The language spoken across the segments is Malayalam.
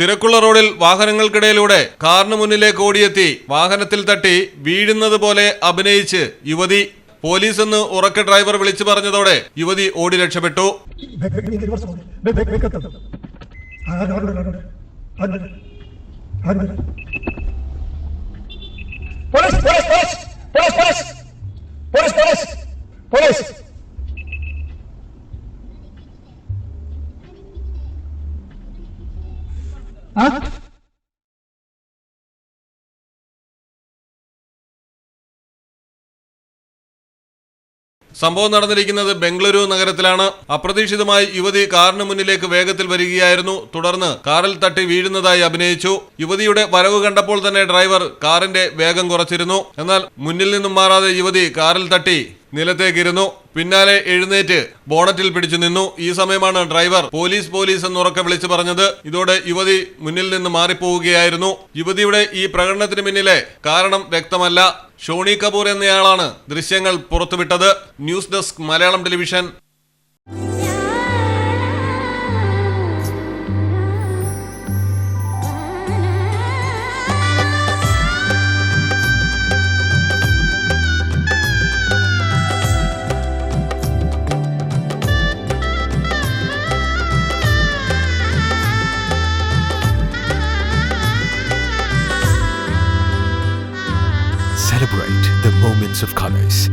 തിരക്കുള്ള റോഡിൽ വാഹനങ്ങൾക്കിടയിലൂടെ കാറിന് മുന്നിലേക്ക് ഓടിയെത്തി വാഹനത്തിൽ തട്ടി വീഴുന്നത് പോലെ അഭിനയിച്ച് യുവതി പോലീസ് എന്ന് ഉറക്ക ഡ്രൈവർ വിളിച്ചു പറഞ്ഞതോടെ യുവതി ഓടി രക്ഷപ്പെട്ടു. പോലീസ് പോലീസ് back, സംഭവം നടന്നിരിക്കുന്നത് ബംഗളൂരു നഗരത്തിലാണ്. അപ്രതീക്ഷിതമായി യുവതി കാറിന് മുന്നിലേക്ക് വേഗത്തിൽ വരികയായിരുന്നു. തുടർന്ന് കാറിൽ തട്ടി വീഴുന്നതായി അഭിനയിച്ചു. യുവതിയുടെ വരവ് കണ്ടപ്പോൾ തന്നെ ഡ്രൈവർ കാറിന്റെ വേഗം കുറച്ചിരുന്നു. എന്നാൽ മുന്നിൽ നിന്നും മാറാതെ യുവതി കാറിൽ തട്ടി നിലത്തേക്കിരുന്നു. പിന്നാലെ എഴുന്നേറ്റ് ബോണറ്റിൽ പിടിച്ചു നിന്നു. ഈ സമയമാണ് ഡ്രൈവർ പോലീസ് പോലീസ് എന്നുറക്കെ വിളിച്ചു പറഞ്ഞത്. ഇതോടെ യുവതി മുന്നിൽ നിന്ന് മാറിപ്പോവുകയായിരുന്നു. യുവതിയുടെ ഈ പ്രകടനത്തിന് പിന്നിലെ കാരണം വ്യക്തമല്ല. ഷോണി കപൂർ എന്നയാളാണ് ദൃശ്യങ്ങൾ പുറത്തുവിട്ടത്. News desk Malayalam television celebrate the moments of colors.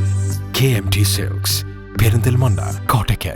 KMT Silks, Perindal Monda, Kottakel.